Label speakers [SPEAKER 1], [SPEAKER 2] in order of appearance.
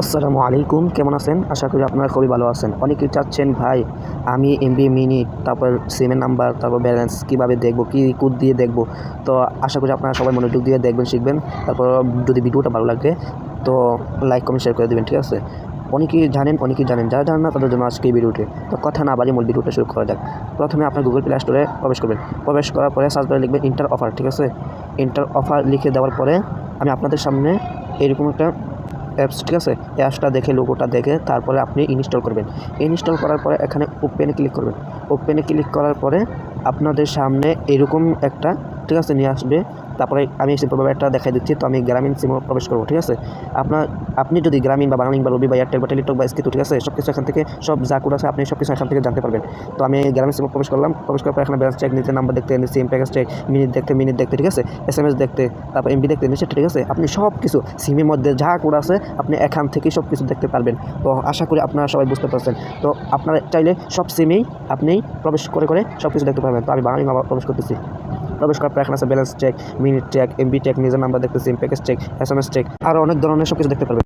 [SPEAKER 1] আসসালামু আলাইকুম, কেমন আছেন? আশা করি আপনারা খুবই ভালো আছেন। অনেকেই চাচ্ছেন, ভাই, আমি এমবি মিনিট তারপর সিমের নাম্বার তারপর ব্যালেন্স কীভাবে দেখব, কী কোড দিয়ে দেখব? তো আশা করি আপনারা সবাই মনোযোগ দিয়ে দেখবেন, শিখবেন। তারপর যদি ভিডিওটা ভালো লাগে, তো লাইক কমেন্ট শেয়ার করে দেবেন, ঠিক আছে? অনেকেই জানেন অনেকেই জানেন, যারা জানেন না, তাদের জন্য আজকে এই ভিডিওটি। তো কথা না বাড়িয়ে মূল ভিডিওটা শুরু করা যাক। প্রথমে আপনার গুগল প্লে স্টোরে প্রবেশ করবেন। প্রবেশ করার পরে সার্চ করে লিখবেন ইন্টার অফার ঠিক আছে? ইন্টার অফার লিখে দেওয়ার পরে আমি আপনাদের সামনে এরকম একটা অ্যাপস, ঠিক আছে? অ্যাপসটা দেখে, লোগোটা দেখে, তারপরে আপনি ইনস্টল করবেন। ইনস্টল করার পরে এখানে ওপেনে ক্লিক করবেন। ওপেনে ক্লিক করার পরে আপনাদের সামনে এরকম একটা ঠিক আছে, নিয়ে আসবে। তারপরে আমি সিম্পলভাবে একটা দেখাই দিচ্ছি, তো আমি গ্রামীণ সিমে প্রবেশ করব, ঠিক আছে? আপনার আপনি যদি গ্রামীণ বা বাংলিং বা রবি বা এয়ারটেল বা টেলিটক বা স্কিতু ঠিক আছে? সব কিছু এখান থেকে, সব যা কোড আছে, আপনি সব কিছু এখান থেকে জানতে পারবেন। তো আমি গ্রামীণ সিমে প্রবেশ করলাম, প্রবেশ করার পর এখানে ব্যালেন্স চেক নিচে নাম্বার দেখতে সিম প্যাকেজ চেক মিনিট দেখতে মিনিট দেখতে, ঠিক আছে? এস এম এস দেখতে, তারপর এমবি দেখতে নিচে ঠিক আছে? আপনি সব কিছু সিমের মধ্যে যা কোড আছে, আপনি এখান থেকেই সব কিছু দেখতে পারবেন। তো আশা করি আপনারা সবাই বুঝতে পারছেন। তো আপনারা চাইলে সব সিমেই আপনি প্রবেশ করে করে সব কিছু দেখতে পারবেন। তো আমি আবার প্রবেশ করতেছি। প্রবেশ করা পর আছে balance check minute check MB check নিজের নাম্বার দেখতেছি package check S M S check আরও অনেক ধরনের সব কিছু দেখতে পারবেন।